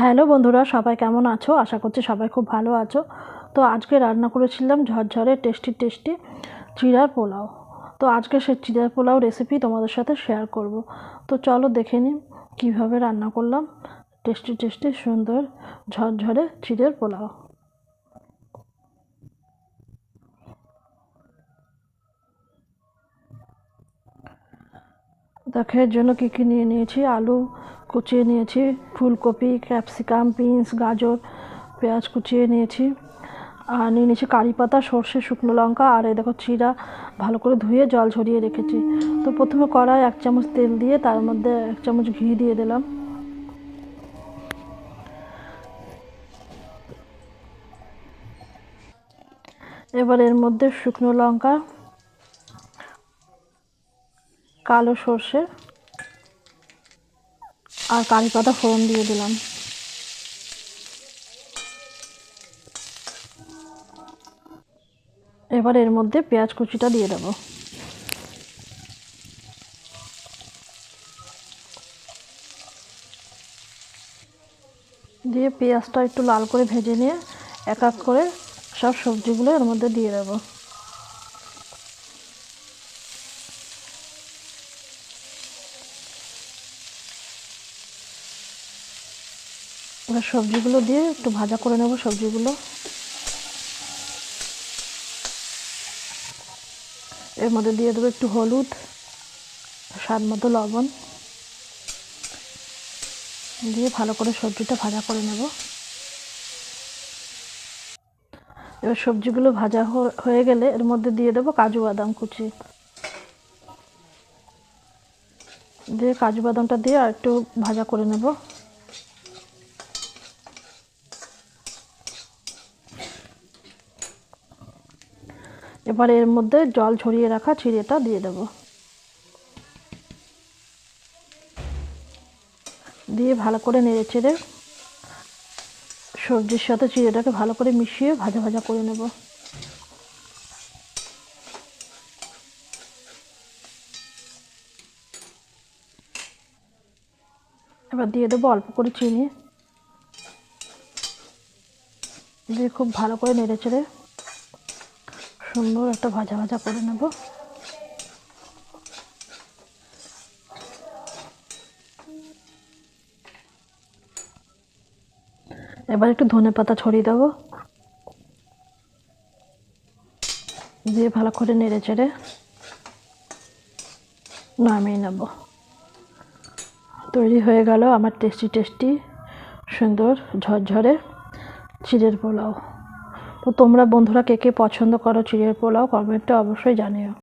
Hello বন্ধুরা, সবাই কেমন আছো? আশা করছি সবাই খুব ভালো আছো। তো আজকে রান্না করেছিলাম ঝরঝরে টেস্টি টেস্টি চিড়ার পোলাও। তো আজকে সে চিড়ার পোলাও রেসিপি তোমাদের সাথে শেয়ার করব। তো চলো দেখে নিন কীভাবে রান্না করলাম। টেস্টি টেস্টি সুন্দর ঝরঝরে চিড়ের পোলাও। দেখো এর জন্য কী কী নিয়ে নিয়েছি? আলু কুচিয়ে নিয়েছি, ফুলকপি, ক্যাপসিকাম, বিনস, গাজর, পেঁয়াজ কুচিয়ে নিয়েছি। আর নিয়ে নিয়েছি কারি পাতা, সর্ষে, শুকনো লঙ্কা আর এই দেখো চিরা ভালো করে ধুয়ে জল ঝরিয়ে রেখেছি। তো প্রথমে কড়াই এক চামচ তেল দিয়ে তার মধ্যে এক চামচ ঘি দিয়ে দিলাম। এবার এর মধ্যে শুকনো লঙ্কা কালো সর্ষে আর কারি পাতা ফোড়ন দিয়ে দিলাম। এবার এর মধ্যে পেঁয়াজ কুচিটা দিয়ে দেবো। দিয়ে পেঁয়াজটা একটু লাল করে ভেজে নিয়ে এক এক করে সব সবজিগুলো এর মধ্যে দিয়ে দেবো। এবার সবজিগুলো দিয়ে একটু ভাজা করে নেব সবজিগুলো। এর মধ্যে দিয়ে দেবো একটু হলুদ, স্বাদ মতো লবণ। দিয়ে ভালো করে সবজিটা ভাজা করে নেব। এবার সবজিগুলো ভাজা হয়ে গেলে এর মধ্যে দিয়ে দেবো কাজু বাদাম কুচি। দিয়ে কাজু বাদামটা দিয়ে আর একটু ভাজা করে নেব। এবার এর মধ্যে জল ছড়িয়ে রাখা চিড়েটা দিয়ে দেব। দিয়ে ভালো করে নেড়ে চেড়ে সবজির সাথে চিড়েটাকে ভালো করে মিশিয়ে ভাজা ভাজা করে নেব। এবার দিয়ে দেবো অল্প করে চিনি। দিয়ে খুব ভালো করে নেড়ে চেড়ে সুন্দর একটা ভাজা ভাজা করে নেব। এবার একটু ধনে পাতা ছড়িয়ে দেবো। দিয়ে ভালো করে নেড়ে চেড়ে নামিয়ে নেব। তৈরি হয়ে গেল আমার টেস্টি টেস্টি সুন্দর ঝরঝরে চিড়ের পোলাও। তো তোমরা বন্ধুরা কে কে পছন্দ করো চিড়ের পোলাও কমেন্টে অবশ্যই জানিও।